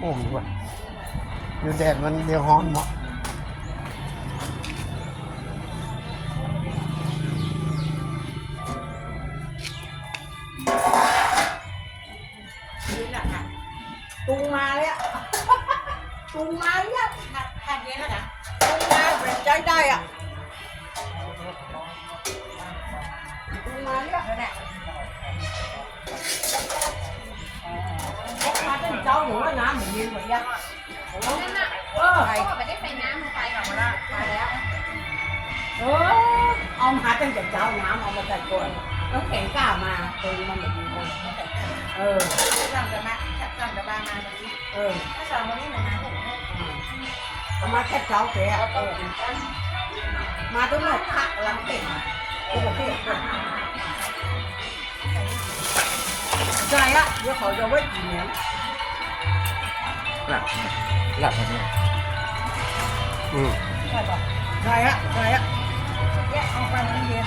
โอ้มว่ะอยู่แดดมันเดียวฮ้อนเหมาะนี่แหละค่ะตุงมาเลยอะตุงมาเลยอะหัดหัดเนี้ยนะนะตุงมาเป็นใจได้อะ เอ็กมาเป็นเจ้าหนูแล้วน้ำเหมือนยืนเหมือนยักษ์นั่นน่ะเออเขาบอกไม่ได้ใส่น้ำลงไปหรอกละมาแล้วเออเอามาตั้งแต่เจ้าน้ำเอามาใส่ก่อนแล้วแข็งกล้ามาตุงมันแบบนี้เออสั่งจะมาสั่งจะมามาแบบนี้เออถ้าสั่งวันนี้เหมือนน้ำผมเอามาแค่เจ้าแกเอาเออมาตั้งแต่พักหลังเก่งกูบอกพี่ใช่อะเดี๋ยวเขาจะไว้กี่เหนียง หลับหลับเนี่ยอืมใช่ป่ะใช่อะใช่อะแยกออกไปมันเย็น